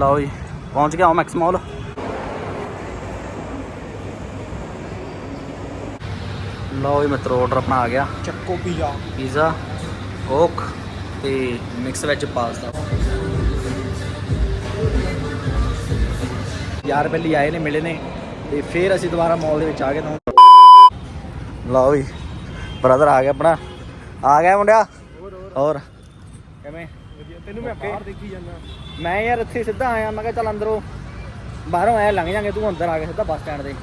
ਲਓ ਜੀ ਪਹੁੰਚ ਗਿਆ ਮੈਕਸ ਮਾਲ ਲਓ ਜੀ ਮਿੱਤਰੋ ਆਰਡਰ ਆਪਣਾ ਆ ਗਿਆ। ਚੱਕੋ ਪੀਜ਼ਾ। ਪੀਜ਼ਾ ਕੋਕ ਤੇ ਮਿਕਸ ਵੈਜ ਪਾਸਤਾ ਯਾਰ ਪਹਿਲੀ ਆਏ ਨੇ ਮਿਲੇ ਨੇ ਤੇ ਫਿਰ ਅਸੀਂ ਦੁਬਾਰਾ ਮਾਲ ਦੇ ਵਿੱਚ ਆ ਗਏ ਤਾਂ ਲਓ ਜੀ ਬ੍ਰਦਰ ਆ ਗਿਆ ਆਪਣਾ। ਆ ਗਿਆ ਮੁੰਡਿਆ। ਹੋਰ? ਕਿਵੇਂ? ਤੈਨੂੰ ਮੈਂ ਬਾਹਰ ਦੇਖੀ ਜਾਂਦਾ। ਮੈਂ ਯਾਰ ਇੱਥੇ ਸਿੱਧਾ ਆਇਆ ਮੈਂ ਕਿਹਾ ਚੱਲ ਅੰਦਰੋਂ ਬਾਹਰੋਂ ਆਇਆ ਲੰਘ ਜਾਂਗੇ ਤੂੰ ਅੰਦਰ ਆ ਗਿਆ ਸਿੱਧਾ ਬੱਸ ਸਟੈਂਡ ਦੇ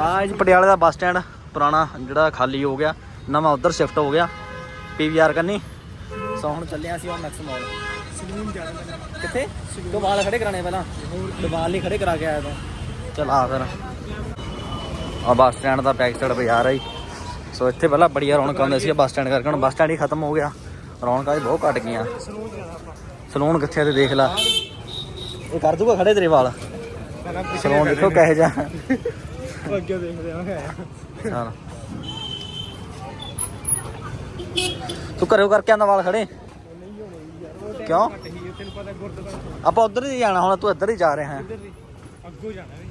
ਆ ਜੀ ਪਟਿਆਲੇ ਦਾ ਬੱਸ ਸਟੈਂਡ ਪੁਰਾਣਾ ਜਿਹੜਾ ਖਾਲੀ ਹੋ ਗਿਆ ਨਵਾਂ ਉਧਰ ਸ਼ਿਫਟ ਹੋ ਗਿਆ ਪੀਵੀਆਰ ਕੰਨੀ ਸੋ ਹੁਣ ਚੱਲੇ ਅਸੀਂ ਹੁਣ ਮੈਕਸ ਮਾਲ ਸਲੂਨ ਜਾਣਾ ਮੈਂ ਕਿੱਥੇ? ਤੂੰ ਵਾਲ ਖੜੇ ਕਰਾਣੇ ਪਹਿਲਾਂ। ਤੇ ਵਾਲ ਨਹੀਂ ਖੜੇ ਕਰਾ ਕੇ ਆਇਆ ਤੂੰ। ਚਲ ਆ ਫਿਰ। ਆ ਬੱਸ ਸਟੈਂਡ ਦਾ ਬੈਕ ਸਾਈਡ ਬਾਜ਼ਾਰ ਜੀ। ਸੋ ਇੱਥੇ ਪਹਿਲਾਂ ਬੜੀਆਂ ਰੌਣਕਾਂ ਹੁੰਦੀਆਂ ਸੀ ਬੱਸ ਸਟੈਂਡ ਕਰਕੇ ਹੁਣ ਬੱਸ ਸਟੈਂਡ ਹੀ ਖਤਮ ਹੋ ਗਿਆ। ਰੌਣਕਾਂ ਵੀ ਬਹੁਤ ਘਟ ਗਈਆਂ। ਸਲੂਨ ਕਿੱਥੇ ਆ ਤੇ ਦੇਖ ਲੈ। ਇਹ ਕਰ ਦੂਗਾ ਖੜੇ ਤੇਰੇ ਵਾਲ। ਸਲੂਨ ਦੇਖੋ ਕਹੇ ਜਾ ਉਹ ਅੱਗੇ ਦੇਖਦੇ ਆ ਚਲ ਤੂੰ ਘਰੇ ਕਰਕੇ ਆਂਦਾ ਵਾਲ ਖੜੇ? ਨਹੀਂ ਹੋਣੇ ਯਾਰ ਉਹ ਕਿਉਂ ਆਪਾਂ ਉਧਰ ਹੀ ਜਾਣਾ ਹੁਣ ਤੂੰ ਇੱਧਰ ਹੀ ਜਾ ਰਿਹਾ ਹੈ ਅੱਗੋਂ ਜਾਣਾ ਵੀ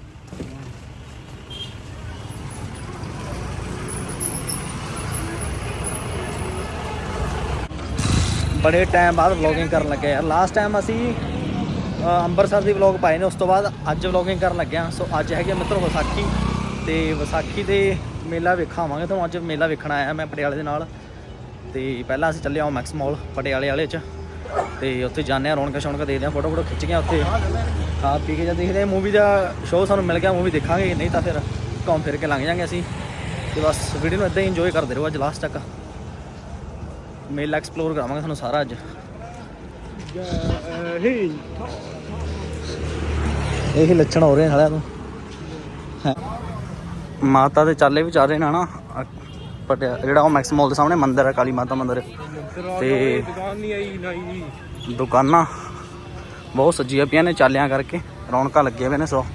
ਬੜੇ ਟਾਈਮ ਬਾਅਦ ਵਲੌਗਿੰਗ ਕਰਨ ਲੱਗੇ ਯਾਰ ਲਾਸਟ ਟਾਈਮ ਅਸੀਂ ਅੰਮ੍ਰਿਤਸਰ ਦੀ ਵਲੌਗ ਪਾਏ ਨੇ, ਉਸ ਤੋਂ ਬਾਅਦ ਅੱਜ ਵਲੌਗਿੰਗ ਕਰਨ ਲੱਗਿਆ ਸੋ ਅੱਜ ਹੈਗੇ ਮਿੱਤਰੋ ਵਿਸਾਖੀ। ਤੇ ਵਿਸਾਖੀ ਦੇ ਮੇਲਾ ਵੇਖਾਵਾਂਗੇ, ਤੁਹਾਨੂੰ ਅੱਜ ਮੇਲਾ ਵੇਖਣ ਆਇਆ ਮੈਂ ਪਟਿਆਲੇ ਦੇ ਨਾਲ। ਤੇ ਪਹਿਲਾਂ ਅਸੀਂ ਚੱਲੇ ਆਓ ਮੈਕਸ ਮਾਲ ਪਟਿਆਲੇ ਵਾਲੇ ਚ। ਤੇ ਉੱਥੇ ਜਾਂਦੇ ਆ, ਰੌਣਕਾਂ ਸ਼ੌਣਕਾਂ ਦੇਖਦੇ ਆ, ਫੋਟੋ ਫੋਟੋ ਖਿੱਚ ਕੇ ਉੱਥੇ। ਖਾ ਪੀ ਕੇ ਜਾਂ ਦੇਖਦੇ ਆ ਮੂਵੀ ਦਾ ਸ਼ੋਅ ਸਾਨੂੰ ਮਿਲ ਗਿਆ ਮੂਵੀ ਦੇਖਾਂਗੇ। ਨਹੀਂ ਤਾਂ ਫਿਰ ਘੁੰਮ ਫਿਰ ਕੇ ਲੰਘ ਜਾਾਂਗੇ ਅਸੀਂ। ਤੇ ਬਸ ਵੀਡੀਓ ਨੂੰ ਇਦਾਂ ਹੀ ਇੰਜੋਏ ਕਰਦੇ ਰਹੋ ਅੱਜ ਲਾਸਟ ਤੱਕ। ਮੇਲਾ ਐਕਸਪਲੋਰ ਕਰਾਵਾਂਗੇ ਤੁਹਾਨੂੰ ਸਾਰਾ ਅੱਜ। ਹੇ ਇਹੀ ਲੱਛਣ ਹੋ ਰਹੇ ਨੇ ਸਾਲਿਆਂ ਤੋਂ। ਮਾਤਾ ਦੇ ਚਾਲੇ ਵੀ ਚੱਲ ਰਹੇ ਨੇ ਨਾ ਪਟਿਆ ਜਿਹੜਾ ਉਹ ਮੈਕਸ ਮਾਲ ਦੇ ਸਾਹਮਣੇ ਮੰਦਿਰ ਹੈ ਕਾਲੀ ਮਾਤਾ ਮੰਦਿਰ। ਤੇ ਦੁਕਾਨ ਨਹੀਂ ਆਈ ਨਹੀਂ ਜੀ ਦੁਕਾਨਾਂ ਬਹੁਤ ਸੱਜੀਆਂ ਪਈਆਂ ਨੇ ਚਾਲਿਆਂ ਕਰਕੇ। ਰੌਣਕਾਂ ਲੱਗੀਆਂ ਪਈਆਂ ਨੇ ਸੋ।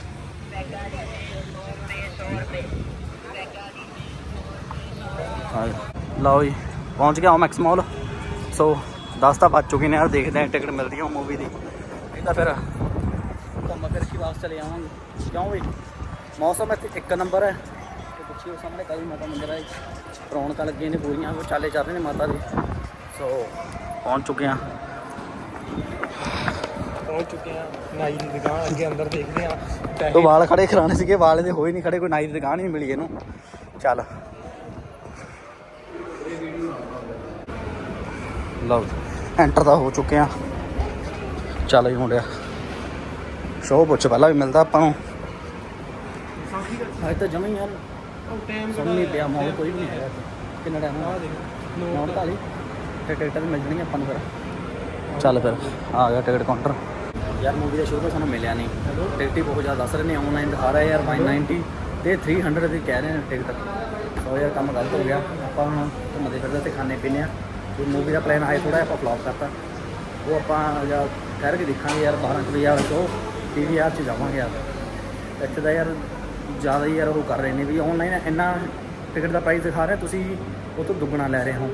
ਲਓ ਜੀ। ਪਹੁੰਚ ਗਿਆ ਮੈਕਸ ਮਾਲ ਸੋ 10 ਤਾਂ ਵੱਜ ਚੁੱਕੇ ਨੇ ਯਾਰ ਦੇਖਦੇ ਆ ਟਿਕਟ ਮਿਲਦੀ ਹੈ ਮੂਵੀ ਦੀ। ਨਹੀਂ ਤਾਂ ਫਿਰ ਘੁੰਮ ਫਿਰ ਕੇ ਵਾਪਸ ਚਲੇ ਆਵਾਂਗੇ। ਕਿਉਂ ਵੀ? ਮੌਸਮ ਇੱਥੇ ਇੱਕ ਨੰਬਰ ਹੈ। ਤੇ ਪਿੱਛੇ ਉਹ ਸਾਹਮਣੇ ਕਾਲੀ ਮਾਤਾ ਮੰਦਿਰ ਹੈ ਰੌਣਕਾਂ ਲੱਗੀਆਂ ਨੇ ਪੂਰੀਆਂ ਉਹ ਚਾਲੇ ਚੱਲ ਰਹੇ ਨੇ ਮਾਤਾ ਦੇ। ਸੋ ਪਹੁੰਚ ਚੁੱਕੇ ਆ ਪਹੁੰਚ ਚੁੱਕੇ ਆ ਨਾਈ ਦੀ ਦੁਕਾਨ ਅੱਗੇ ਅੰਦਰ ਦੇਖਦੇ ਆ ਤੋ ਵਾਲ ਖੜੇ ਕਰਾਣੇ ਸੀਗੇ ਵਾਲ ਦੇ ਹੋਏ ਨਹੀਂ ਖੜੇ ਕੋਈ ਨਾਈ ਦੀ ਦੁਕਾਨ ਹੀ ਨਹੀਂ ਮਿਲੀ ਇਹਨੂੰ। ਚੱਲ। ਲਓ ਐਂਟਰ ਤਾਂ ਹੋ ਚੁੱਕੇ ਆ। ਚੱਲ ਜੀ ਮੁੰਡਿਆ। ਸ਼ੋਅ ਪੁੱਛ ਪਹਿਲਾਂ ਵੀ ਮਿਲਦਾ ਆਪਾਂ ਨੂੰ। ਅੱਜ ਤਾਂ ਜਮਾ ਹੀ ਯਾਰ ਨਹੀਂ ਪਿਆ ਮੌਲ ਕੋਈ ਵੀ ਨਹੀਂ ਇੱਥੇ। ਕਿੰਨਾ ਟਾਈਮ ਆ ਦੇਖ 49 ਤੇ ਟਿਕਟ ਮਿਲ ਜਾਣੀ ਆਪਾਂ ਨੂੰ ਫਿਰ। ਚੱਲ ਫਿਰ ਆ ਗਿਆ ਟਿਕਟ ਕਾਊਂਟਰ। ਯਾਰ ਮੂਵੀ ਦਾ ਸ਼ੋਅ ਤਾਂ ਸਾਨੂੰ ਮਿਲਿਆ ਨਹੀਂ। ਟਿਕਟ ਹੀ ਬਹੁਤ ਜ਼ਿਆਦਾ ਦੱਸ ਰਹੇ ਨੇ ਆਨਲਾਈਨ ਦਿਖਾ ਰਿਹਾ ਯਾਰ 590 ਤੇ 300 ਦੀ ਕਹਿ ਰਹੇ ਨੇ ਟਿਕਟ ਸੋ ਯਾਰ ਕੰਮ ਗਲਤ ਹੋ ਗਿਆ। ਆਪਾਂ ਹੁਣ ਘੁੰਮਦੇ ਫਿਰਦੇ ਤੇ ਖਾਣੇ ਪੀਣੇ ਆ। ਕੋਈ ਮੂਵੀ ਦਾ ਪਲਾਨ ਆਇਆ ਥੋੜਾ ਆਪਾਂ ਫਲॉप ਕਰਤਾ। ਉਹ ਆਪਾਂ ਜਾਂ ਕਹਿ ਕੇ ਦੇਖਾਂਗੇ ਯਾਰ 12 ਕੁ ਵਜੇ ਵਾਲਾ ਸ਼ੋਅ ਪੀਵੀਆਰ 'ਚ ਜਾਵਾਂਗੇ ਯਾਰ। ਇੱਥੇ ਦਾ ਯਾਰ ਜ਼ਿਆਦਾ ਹੀ ਯਾਰ ਉਹ ਕਰ ਰਹੇ ਨੇ ਵੀ ਆਨਲਾਈਨ ਇੰਨਾ ਟਿਕਟ ਦਾ ਪ੍ਰਾਈਸ ਦਿਖਾ ਰਿਹਾ, ਤੁਸੀਂ ਉਹ ਤੋਂ ਦੁੱਗਣਾ ਲੈ ਰਹੇ ਹੋ।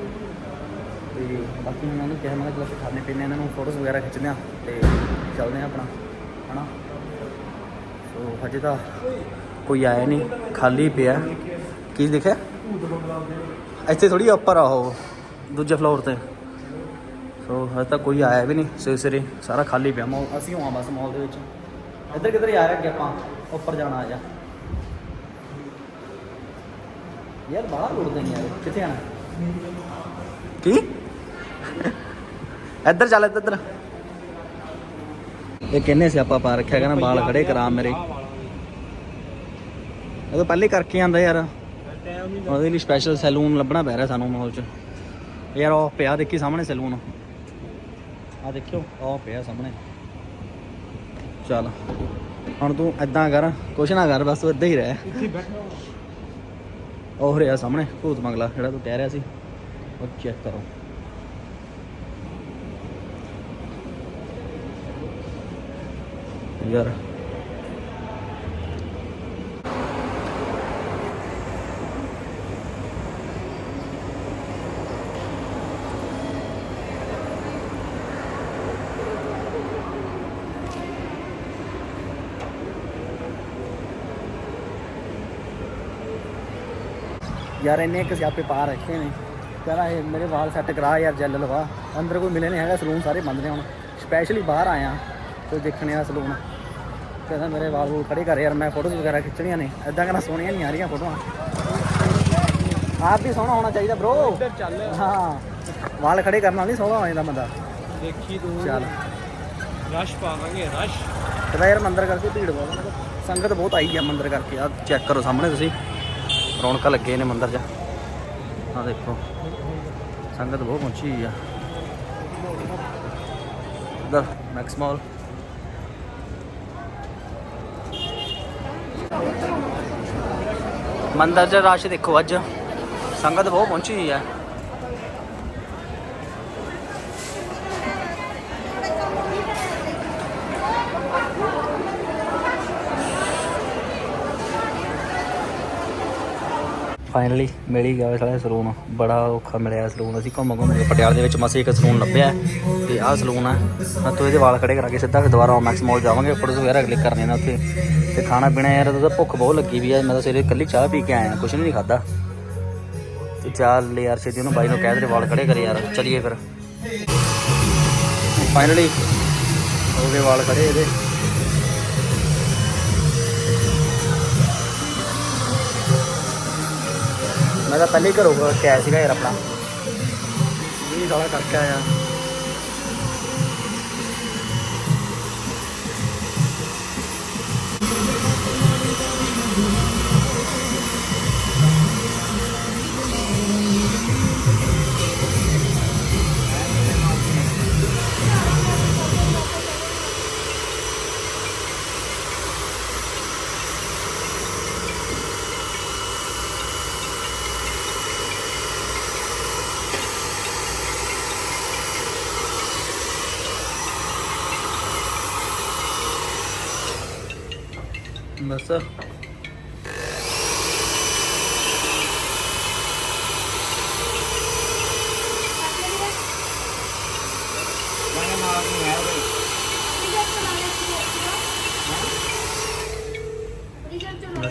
ਤੇ ਬਾਕੀ ਉਹਨਾਂ ਨੂੰ ਕਿਹਾ, ਮੈਂ ਕਿਹਾ ਚਲੋ ਖਾਣੇ ਪੀਣੇ, ਇਹਨਾਂ ਨੂੰ ਫੋਟੋਜ਼ ਵਗੈਰਾ ਖਿੱਚਦੇ ਆ ਤੇ ਚੱਲਦੇ ਆ ਆਪਣਾ, ਹਨਾ? ਸੋ ਹਜੇ ਤਾਂ ਕੋਈ ਆਇਆ ਨਹੀਂ, ਖਾਲੀ ਪਿਆ। ਕੀ ਦੇਖਿਆ? ਇੱਥੇ ਥੋੜੀ ਉੱਪਰ ਆ ਉਹ। ਦੂਜੇ ਫਲੋਰ ਤੇ। ਸੋ ਹਜੇ ਤੱਕ ਕੋਈ ਆਇਆ ਵੀ ਨਹੀਂ ਸਵੇਰੇ ਸਵੇਰੇ ਸਾਰਾ ਖਾਲੀ ਪਿਆ ਮੌਲ ਅਸੀਂ ਹਾਂ ਬਸ ਮੌਲ ਦੇ ਵਿੱਚ। ਇੱਧਰ ਕਿੱਧਰ ਆ ਅੱਗੇ ਆਪਾਂ? ਉੱਪਰ ਜਾਣਾ ਆ ਜਾ। ਯਾਰ, ਬਾਹਰ ਉੜਦੇ ਨੇ ਯਾਰ ਕਿੱਥੇ ਆਣਾ ਕੀ? ਇੱਧਰ ਚੱਲ, ਇੱਧਰ ਇਹ ਕਹਿੰਨੇ ਸੀ ਆਪਾਂ ਪਾ ਰੱਖਿਆ ਕਹਿੰਦਾ, ਵਾਲ ਖੜੇ ਕਰਾ ਮੇਰੇ। ਇਹ ਤਾਂ ਪਹਿਲੇ ਕਰਕੇ ਆਂਦਾ ਯਾਰ। ਉਹਦੇ ਲਈ ਸਪੈਸ਼ਲ ਸੈਲੂਨ ਲੱਭਣਾ ਪੈ ਰਿਹਾ ਸਾਨੂੰ ਮਾਲ 'ਚ। ਯਾਰ ਉਹ ਪਿਆ ਦੇਖੀ ਸਾਹਮਣੇ ਸੈਲੂਨ। ਆ ਦੇਖਿਓ ਉਹ ਪਿਆ ਸਾਹਮਣੇ। ਚੱਲ ਹੁਣ ਤੂੰ ਐਦਾਂ ਕਰ ਕੁਛ ਨਾ ਕਰ ਬਸ ਏਦਾਂ ਹੀ ਰਹਿ। ਉਹ ਰਿਹਾ ਸਾਹਮਣੇ ਭੂਤ ਮੰਗਲਾ ਜਿਹੜਾ ਤੂੰ ਕਹਿ ਰਿਹਾ ਸੀ। ਉਹ ਚੈੱਕ ਕਰੋ। ਯਾਰ ਯਾਰ ਇੰਨੇ ਕਿ ਸਿਆਪੇ ਪਾ ਰੱਖੇ ਨੇ। ਕਹਿੰਦਾ ਇਹ ਮੇਰੇ ਵਾਲ ਸੈੱਟ ਕਰਾ ਯਾਰ ਜੈਲ ਲਵਾ। ਅੰਦਰ ਕੋਈ ਮਿਲੇ ਨਹੀਂ ਹੈਗਾ ਸਲੂਨ ਸਾਰੇ ਬੰਦ ਨੇ ਹੁਣ। ਸਪੈਸ਼ਲੀ ਬਾਹਰ ਆਇਆ ਕੋਈ ਦੇਖਣੇ ਆ ਸਲੂਨ। ਕਹਿੰਦਾ ਮੇਰੇ ਵਾਲ ਵੂਲ ਖੜੇ ਕਰ ਯਾਰ ਮੈਂ ਫੋਟੋਜ਼ ਵਗੈਰਾ ਖਿੱਚਣੀਆਂ ਨੇ। ਐਦਾਂ ਕਹਿੰਦਾ ਸੋਹਣੀਆਂ ਨਹੀਂ ਆ ਰਹੀਆਂ ਫੋਟੋਆਂ ਆਪ ਵੀ ਸੋਹਣਾ ਹੋਣਾ ਚਾਹੀਦਾ ਬ్రో ਇੱਧਰ ਚੱਲ। ਹਾਂ। ਵਾਲ ਖੜੇ ਕਰਨ ਨਾਲ ਨਹੀਂ ਸੋਹਣਾ ਹੋ ਜਾਂਦਾ ਬੰਦਾ। ਦੇਖੀ ਤੂੰ। ਚੱਲ। ਰਸ਼ ਪਾਵਾਂਗੇ ਰਸ਼। ਕਹਿੰਦਾ ਯਾਰ ਮੰਦਰ ਕਰਕੇ ਭੀੜ ਬਹੁਤ। ਸੰਗਤ ਬਹੁਤ ਆਈ ਆ ਮੰਦਰ ਕਰਕੇ। ਆ ਚੈੱਕ ਕਰੋ ਸਾਹਮਣੇ ਤੁਸੀਂ। ਰੌਣਕਾਂ ਲੱਗੇ ਨੇ ਮੰਦਰ 'ਚ। ਆ ਦੇਖੋ, ਸੰਗਤ ਬਹੁਤ ਪਹੁੰਚੀ ਹੋਈ ਆ। ਦਰ ਮੈਕਸ ਮਾਲ ਮੰਦਰ 'ਚ ਰਸ਼ ਦੇਖੋ ਅੱਜ। ਸੰਗਤ ਬਹੁਤ ਪਹੁੰਚੀ ਹੋਈ ਆ। ਫਾਈਨਲੀ ਮਿਲ ਹੀ ਗਿਆ ਸਾਲਾ ਸਲੂਨ। ਬੜਾ ਔਖਾ ਮਿਲਿਆ ਸਲੂਨ। ਅਸੀਂ ਘੁੰਮ ਘੁੰਮ ਕੇ ਪਟਿਆਲੇ ਦੇ ਵਿੱਚ ਮਸੇ ਇੱਕ ਸਲੂਨ ਲੱਭਿਆ। ਤੇ ਆਹ ਸਲੂਨ ਆ। ਮੈਂ ਤੋਂ ਇਹਦੇ ਵਾਲ ਖੜੇ ਕਰਾ ਕੇ ਸਿੱਧਾ ਦੁਬਾਰਾ ਮੈਕਸ ਮਾਲ ਜਾਵਾਂਗੇ। ਫੋਟੋਸ ਵਗੈਰਾ ਕਲਿੱਕ ਕਰਨੇ ਨੇ ਉੱਥੇ। ਤੇ ਖਾਣਾ ਪੀਣਾ ਯਾਰ, ਉਹਦਾ ਭੁੱਖ ਬਹੁਤ ਲੱਗੀ ਵੀ ਆ। ਮੈਂ ਤਾਂ ਸਵੇਰੇ ਇਕੱਲੀ ਚਾਹ ਪੀ ਕੇ ਆਇਆ। ਕੁਛ ਨਹੀਂ ਖਾਦਾ ਤੇ ਚੱਲ ਯਾਰ, ਛੇਤੀ ਉਹਨੂੰ ਬਾਈ ਨੂੰ ਕਹਿ ਦੇ ਵਾਲ ਖੜੇ ਕਰੇ ਯਾਰ। ਚਲੀਏ ਫਿਰ। ਫਾਈਨਲੀ ਹੋ ਗਏ ਵਾਲ ਖੜੇ ਇਹਦੇ। ਮੈਂ ਤਾਂ ਪਹਿਲੇ ਹੀ ਘਰੋਂ ਕਿਹਾ ਸੀਗਾ ਯਾਰ ਆਪਣਾ। ਇਹ ਸਾਲਾ ਕਰਕੇ ਆਇਆ।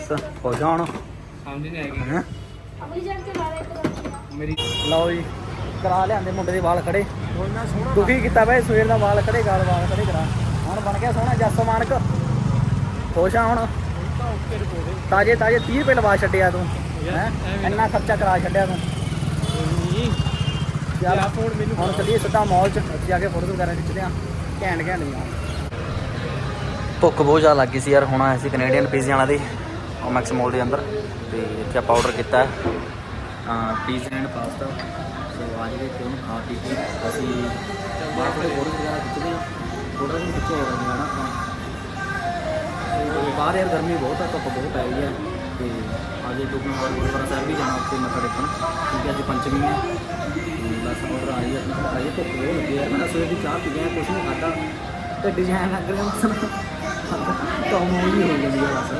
ਬਸ ਹੋ ਜਾ ਹੁਣ। ਸਮਝ ਨਹੀਂ ਆਏਗੀ ਹੈਂ? ਮੇਰੀ ਲਓ ਜੀ ਕਰਾ ਲਿਆਂਦੇ ਮੁੰਡੇ ਦੇ ਵਾਲ ਖੜੇ। ਮੈਂ ਸੋਹਣਾ ਦੁਖੀ ਕੀਤਾ ਬਈ ਸਵੇਰ ਦਾ ਵਾਲ ਖੜੇ ਗਾਲ ਵਾਲ ਖੜੇ ਕਰਾ। ਹੁਣ ਬਣ ਗਿਆ ਸੋਹਣਾ ਜੱਸ ਮਾਨਕ। ਖੁਸ਼ ਆ ਹੁਣ। ਤਾਂ ਰਿਪੋਰਟ ਤਾਜੇ ਤਾਜੇ 30 ਰੁਪਏ ਲਵਾ ਛੱਡਿਆ ਤੂੰ। ਹੈ? ਇੰਨਾ ਖਰਚਾ ਕਰਾ ਛੱਡਿਆ ਤੂੰ। ਨਹੀਂ। ਚੱਲ ਯਾਰ ਫੋਨ ਮੈਨੂੰ ਹੁਣ ਚੱਲੀਏ ਸਿੱਧਾ ਮਾਲ ਚ। ਉੱਥੇ ਜਾ ਕੇ ਫੋਟੋ ਵਗੈਰਾ ਖਿੱਚਦੇ ਆ। ਘੈਂਟ ਘੈਂਟ ਦੀਆਂ ਭੁੱਖ ਬਹੁਤ ਜ਼ਿਆਦਾ ਲੱਗੀ ਸੀ ਯਾਰ ਹੁਣ ਕੈਨੇਡੀਅਨ ਪੀਜ਼ੇ ਵਾਲਾ ਦੀ। ਉਹ ਮੈਕਸ ਮਾਲ ਦੇ ਅੰਦਰ ਤੇ ਇੱਥੇ ਆਪਾਂ ਆਰਡਰ ਕੀਤਾ ਪੀਜ਼ਾ ਐਂਡ ਪਾਸਤਾ ਸੋ ਅੱਜ ਦੇ ਤੇ ਉਹਨੂੰ ਖਾ ਪੀ ਕੇ ਅਸੀਂ ਬਾਹਰ ਥੋੜੇ ਫੋਟੋ ਵਗੈਰਾ ਖਿੱਚਦੇ ਆ ਥੋੜਾ ਜਿਹਾ ਪਿੱਛੇ ਹੋ ਗਿਆ ਨਾ ਆਪਾਂ। ਬਾਹਰ ਯਾਰ ਗਰਮੀ ਬਹੁਤ ਆ, ਧੁੱਪ ਬਹੁਤ ਪੈ ਰਹੀ ਹੈ। ਤੇ ਅੱਜ ਦੁਕਾਨ ਵਾਲ ਗੁਰਦੁਆਰਾ ਸਾਹਿਬ ਵੀ ਜਾਣਾ ਉੱਥੇ ਮੱਥਾ ਟੇਕਣ। ਕਿਉਂਕਿ ਅੱਜ ਪੰਚਮੀ ਹੈ। ਤੇ ਬਸ ਆਰਡਰ ਆਈ ਹੈ, ਆਪਣਾ ਆਈ ਧੁੱਪ ਬਹੁਤ ਲੱਗੀ ਹੈ। ਮੈਂ ਸਵੇਰ ਦੀ ਚਾਹ ਪੀ ਗਿਆ ਕੁਛ ਨਹੀਂ ਖਾਦਾ ਤੇ ਡਿਜ਼ਾਈਨ ਲੱਗ ਰਿਹਾ ਬਸ। ਤਾਂ ਮੂਵੀ ਹੋ ਗਈ ਹੈ ਬਸ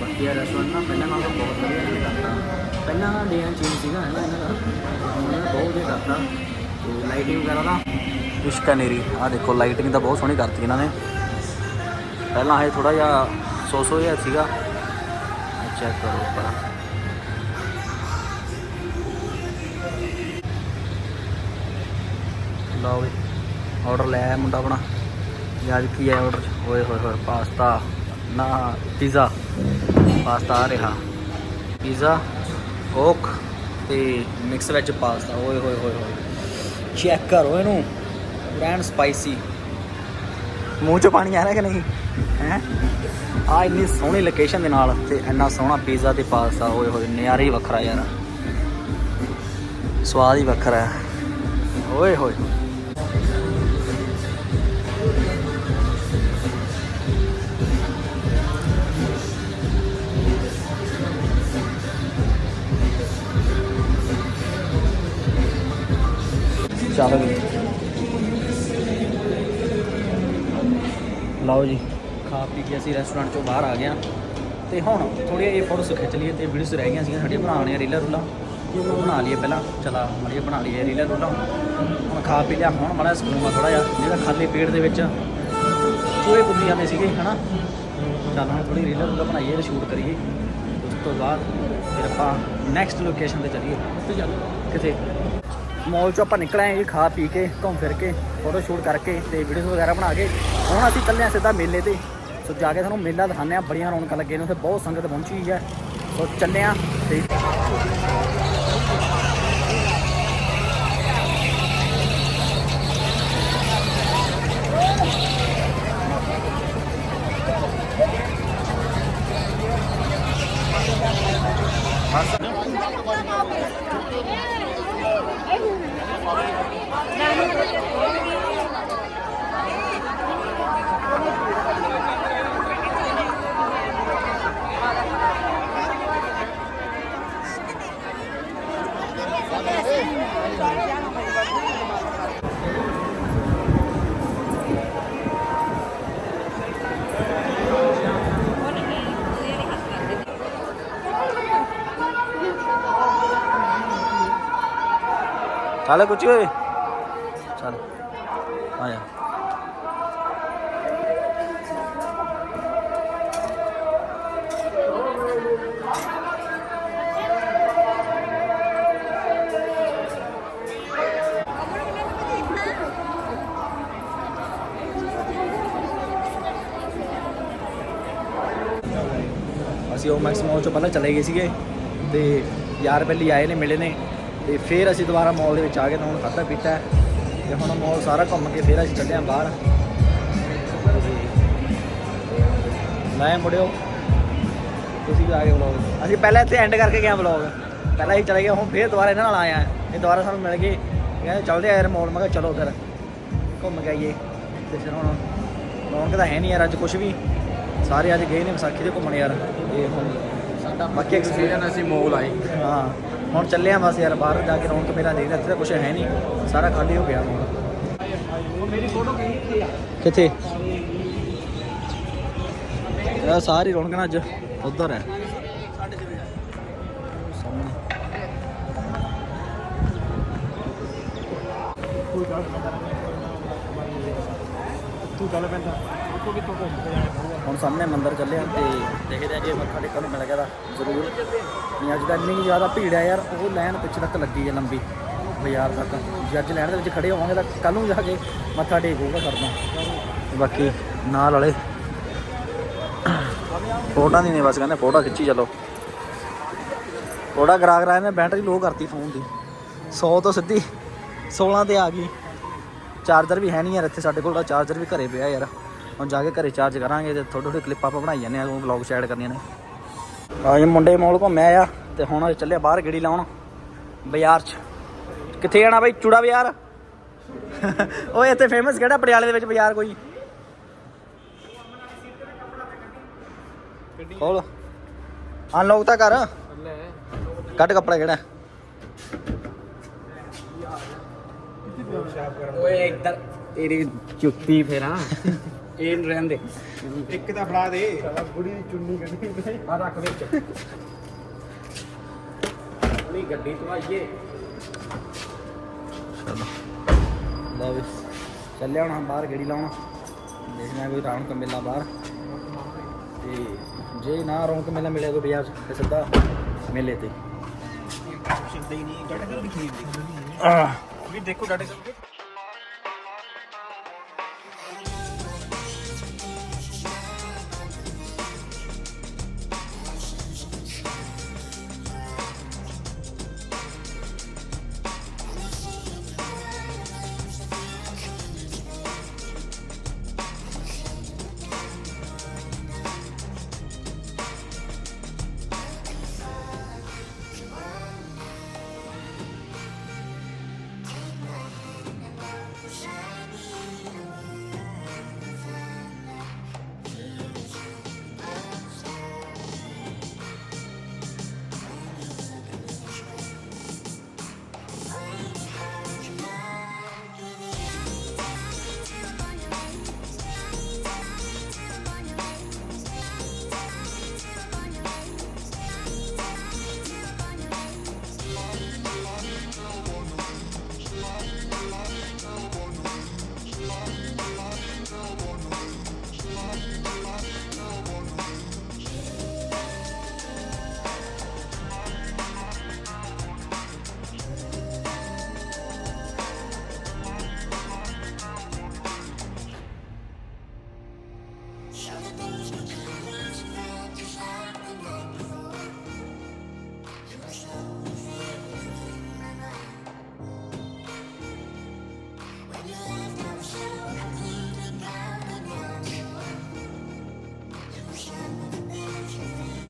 ਬਾਕੀ ਇਹ ਰੈਸਟੋਰੈਂਟ ਨਾ ਪਹਿਲਾਂ ਨਾਲੋਂ ਬਹੁਤ ਵਧੀਆ ਕਰਤਾ ਪਹਿਲਾਂ ਡੇਨ ਚੇਂਜ ਸੀਗਾ ਹੈ ਨਾ ਇਹਨਾਂ ਦਾ ਤੇ ਨੇ ਬਹੁਤ ਵਧੀਆ ਕਰਤਾ ਤੇ ਲਾਈਟਿੰਗ ਵਗੈਰਾ ਦਾ ਇਸ਼ਕਨੇਰੀ ਆ ਦੇਖੋ ਲਾਈਟਿੰਗ ਤਾਂ ਬਹੁਤ ਸੋਹਣੀ ਕਰਤੀ ਇਹਨਾਂ ਨੇ। ਪਹਿਲਾਂ ਇਹ ਥੋੜਾ ਜਿਹਾ ਸੋ ਸੋ ਜਿਹਾ ਸੀਗਾ। ਚੈੱਕ ਕਰੋ ਉੱਪਰ ਲਓ ਵੀ ਆਰਡਰ ਲੈ ਆਇਆ ਮੁੰਡਾ ਆਪਣਾ। ਇਹ ਅੱਜ ਕੀ ਹੈ ਆਰਡਰ ਓਏ ਹੋਏ ਹੋਏ, ਪਾਸਤਾ, ਨਾ ਪੀਜ਼ਾ ਪਾਸਤਾ ਆ ਰਿਹਾ। ਪੀਜ਼ਾ ਕੋਕ ਤੇ ਮਿਕਸ ਵੈਜ ਪਾਸਤਾ। ਓਏ ਹੋਏ ਹੋਏ ਹੋਏ। ਚੈੱਕ ਕਰੋ ਇਹਨੂੰ। And spicy. ਮੂੰਹ 'ਚ ਪਾਣੀ ਆ ਰਿਹਾ ਕਿ ਨਹੀਂ? ਹੈ? ਆ ਇੰਨੀ ਸੋਹਣੀ ਲੋਕੇਸ਼ਨ ਦੇ ਨਾਲ ਤੇ ਇੰਨਾ ਸੋਹਣਾ ਪੀਜ਼ਾ ਤੇ ਪਾਸਤਾ। ਓਏ ਹੋਏ, ਨਿਆਰੇ ਹੀ ਵੱਖਰਾ ਯਾਰ। ਸਵਾਦ ਹੀ ਵੱਖਰਾ। ਹੈ ਓਏ ਹੋਏ। ਚੱਲ ਗਏ ਲਓ ਜੀ, ਖਾ ਪੀ ਕੇ ਅਸੀਂ ਰੈਸਟੋਰੈਂਟ ਚੋਂ ਬਾਹਰ ਆ ਗਏ ਹਾਂ। ਤੇ ਹੁਣ ਥੋੜ੍ਹੀਆਂ ਇਹ ਫੋਟੋਸ ਖਿੱਚ ਲਈਏ ਤੇ ਵੀਡੀਓਸ ਰਹਿ ਗਈਆਂ ਸੀਗੀਆਂ, ਸਾਡੀਆਂ ਬਣਾਉਣੀਆਂ ਰੀਲਾਂ ਰੂਲਾਂ। ਉਹ ਬਣਾ ਲਈਏ ਪਹਿਲਾਂ, ਚਲਾ ਮੜੀਏ ਬਣਾ ਲਈਏ ਰੀਲਾਂ ਰੂਲਾਂ। ਹੁਣ ਖਾ ਪੀ ਲਿਆ, ਹੁਣ ਮਾੜਾ ਸਕੂਨ ਆ ਥੋੜਾ ਜਿਹਾ, ਜਿਹੜਾ ਖਾਲੀ ਪੇਟ ਦੇ ਵਿੱਚ ਚੂਹੇ ਕੁੱਤੀ ਜਾਂਦੇ ਸੀਗੇ, ਹਨਾ? ਚੱਲ ਹੁਣ ਥੋੜੀ ਰੀਲਾਂ ਰੂਲਾਂ ਬਣਾਈਏ ਤੇ ਸ਼ੂਟ ਕਰੀਏ। ਉਸ ਤੋਂ ਬਾਅਦ ਫਿਰ ਆਪਾਂ ਨੈਕਸਟ ਲੋਕੇਸ਼ਨ ਤੇ ਚੱਲੀਏ। ਕਿਤੇ ਮਾਲ ਚੋਂ ਆਪਾਂ ਨਿਕਲ ਆਏ ਜੀ, ਖਾ ਪੀ ਕੇ, ਘੁੰਮ ਫਿਰ ਕੇ ਫੋਟੋ ਸ਼ੂਟ ਕਰਕੇ ਤੇ ਵੀਡੀਓਜ਼ ਵਗੈਰਾ ਬਣਾ ਕੇ। ਹੁਣ ਅਸੀਂ ਚੱਲੇ ਹਾਂ ਸਿੱਧਾ ਮੇਲੇ ਤੇ। ਸੋ ਜਾ ਕੇ ਤੁਹਾਨੂੰ ਮੇਲਾ ਦਿਖਾਉਂਦੇ ਆ, ਬੜੀਆਂ ਰੌਣਕਾਂ ਲੱਗੀਆਂ ਨੇ ਉੱਥੇ, ਬਹੁਤ ਸੰਗਤ ਪਹੁੰਚੀ ਹੈ। ਸੋ ਚੱਲੇ ਹਾਂ ਤੇ ਚੱਲ ਕੁਛ ਓਏ ਚੱਲ, ਆ ਜਾ। ਅਸੀਂ ਉਹ ਮੈਕਸ ਚੋਂ ਪਹਿਲਾਂ ਚਲੇ ਗਏ ਸੀਗੇ ਤੇ ਯਾਰ ਪਹਿਲੀ ਆਏ ਨੇ, ਮਿਲੇ ਨੇ। ਤੇ ਫਿਰ ਅਸੀਂ ਦੁਬਾਰਾ ਮਾਲ ਦੇ ਵਿੱਚ ਆ ਗਏ ਤਾਂ ਹੁਣ ਖਾਧਾ ਪੀਤਾ ਤੇ ਹੁਣ ਮਾਲ ਸਾਰਾ ਘੁੰਮ ਕੇ ਫਿਰ ਅਸੀਂ ਚੱਲੇ ਹਾਂ ਬਾਹਰ ਮੈਂ ਮੁੜਿਓ। ਤੁਸੀਂ ਵੀ ਆ ਗਏ ਵਲੌਗ ਅਸੀਂ ਪਹਿਲਾਂ ਇੱਥੇ ਐਂਡ ਕਰਕੇ ਗਏ ਵਲੌਗ ਪਹਿਲਾਂ ਹੀ ਚਲੇ ਗਏ ਹੁਣ ਫਿਰ ਦੁਬਾਰਾ ਇਹਨਾਂ ਨਾਲ ਆਇਆ ਇਹ ਦੁਬਾਰਾ ਸਾਨੂੰ ਮਿਲ ਗਏ। ਕਹਿੰਦੇ ਚੱਲਦੇ ਆ ਯਾਰ ਮਾਲ ਮੈਂ ਕਿਹਾ ਚਲੋ ਫਿਰ ਘੁੰਮ ਕੇ ਆਈਏ। ਤੇ ਫਿਰ ਹੁਣ ਰੌਣਕ ਤਾਂ ਹੈ ਨਹੀਂ ਯਾਰ ਅੱਜ ਕੁਝ ਵੀ। ਸਾਰੇ ਅੱਜ ਗਏ ਨੇ ਵਿਸਾਖੀ ਦੇ ਘੁੰਮਣ ਯਾਰ। ਤੇ ਹੁਣ ਸਾਡਾ ਬਾਕੀ ਐਕਸਪੀਰੀਅੰਸ ਅਸੀਂ ਮੋਲ ਆਏ। ਹਾਂ। ਹੁਣ ਚੱਲੇ ਆ ਬਸ ਯਾਰ ਬਾਹਰ ਜਾ ਕੇ ਰੌਣਕ ਮੇਲਾ ਦੇਖਦੇ ਇੱਥੇ ਤਾਂ ਕੁਝ ਹੈ ਨਹੀਂ। ਸਾਰਾ ਖਾਲੀ ਹੋ ਗਿਆ ਹੁਣ। ਮੇਰੀ ਫੋਟੋ ਕਿੱਥੇ ਆ? ਕਿੱਥੇ? ਇਹ ਸਾਰੀ ਰੌਣਕ ਨਾ ਅੱਜ ਉਧਰ ਹੈ। ਤੂੰ ਚੱਲ। ਪੈਂਦਾ। ਉਹ ਕਿੱਥੋਂ ਘੁੰਮ ਕੇ ਜਾਣਾ ਪਊਗਾ ਹੁਣ ਸਾਹਮਣੇ ਮੰਦਿਰ ਚੱਲੇ ਆ ਤੇ ਦੇਖਦੇ ਆ ਜੇ ਮੱਥਾ ਟੇਕਣ ਨੂੰ ਮਿਲ ਗਿਆ ਤਾਂ ਜ਼ਰੂਰ। ਨਹੀਂ, ਅੱਜ ਤਾਂ ਇੰਨੀ ਜ਼ਿਆਦਾ ਭੀੜ ਹੈ ਯਾਰ, ਉਹ ਲਾਈਨ ਪਿੱਛੇ ਤੱਕ ਲੱਗੀ ਹੈ ਲੰਬੀ ਬਾਜ਼ਾਰ ਤੱਕ। ਜੇ ਅੱਜ ਲਾਈਨ ਦੇ ਵਿੱਚ ਖੜੇ ਹੋਵਾਂਗੇ ਤਾਂ ਕੱਲ ਨੂੰ ਜਾ ਕੇ ਮੱਥਾ ਟੇਕੂਗਾ ਕਰਦਾ ਬਾਕੀ ਨਾਲ ਵਾਲੇ ਫੋਟੋਆਂ ਨਹੀਂ ਨੇ ਬਸ ਕਹਿੰਦੇ ਫੋਟੋ ਖਿੱਚੀ ਚਲੋ। ਫੋਟੋ ਕਰਾ ਕਰਾ ਇਹਨੇ ਬੈਟਰੀ ਲੋ ਕਰਤੀ ਫੋਨ ਦੀ। 100 ਤੋਂ ਸਿੱਧੀ 16 ਤੇ ਆ ਗਈ। ਚਾਰਜਰ ਵੀ ਹੈ ਨਹੀਂ ਯਾਰ ਇੱਥੇ ਸਾਡੇ ਕੋਲ ਤਾਂ ਚਾਰਜਰ ਵੀ ਘਰੇ ਪਿਆ ਯਾਰ। ਹੁਣ ਜਾ ਕੇ ਘਰੇ ਚਾਰਜ ਕਰਾਂਗੇ ਤੇ ਥੋੜੇ ਥੋੜੇ ਕਲਿੱਪ ਆਪਾਂ ਬਣਾਈ ਜਾਂਦੇ ਆ ਉਹ ਵਲੌਗ ਸ਼ੇਅਰ ਕਰਨੀਆਂ ਨੇ। ਆ ਜੀ, ਮੁੰਡੇ ਮੋਲ ਘੁੰਮਿਆ ਆ ਤੇ ਹੁਣ ਅਸੀਂ ਚੱਲੇ ਬਾਹਰ ਗੇੜੀ ਲਾਉਣ, ਬਾਜ਼ਾਰ 'ਚ। ਕਿੱਥੇ ਜਾਣਾ ਬਾਈ? ਚੂੜਾ ਬਾਜ਼ਾਰ? ਓਏ, ਇੱਥੇ ਫੇਮਸ ਕਿਹੜਾ ਪਟਿਆਲੇ ਦੇ ਵਿੱਚ ਬਾਜ਼ਾਰ ਕੋਈ? ਖੋਲ। ਅਨਲੌਕ ਤਾਂ ਕਰ। ਲੈ ਕੱਢ ਕੱਪੜਾ ਕਿਹੜਾ? ਓਏ, ਇੱਧਰ ਤੇਰੀ ਚੁੱਤੀ ਫੇਰਾ ਇਹ ਰਹਿੰਦੇ। ਇੱਕ ਤਾਂ ਫੜਾ ਦੇ। ਬੁੜੀ ਦੀ ਚੁੰਨੀ ਕੱਢੀ ਆ ਰੱਖ ਵਿੱਚ। ਆਪਣੀ ਗੱਡੀ ਤੋਂ ਆਈਏ ਚਲੋ ਲਓ ਵੀ ਚੱਲਿਆ ਹੁਣ ਬਾਹਰ ਗੱਡੀ ਲਾਉਣ। ਦੇਖਦੇ ਹਾਂ ਕੋਈ ਰੌਣਕ ਮੇਲਾ ਬਾਹਰ। ਤੇ ਜੇ ਨਾ ਰੌਣਕ ਮੇਲਾ ਮਿਲੇ ਕੋਈ ਬਾਜ਼ਾਰ ਤੇ ਸਿੱਧਾ ਮੇਲੇ ਤੇ। ਸਿੱਧਾ ਹੀ ਨਹੀਂ ਡਾਟਾ ਖਰੀਦ ਲਈ ਆਹ ਵੀ ਦੇਖੋ ਡਾਟਾ ਕਰ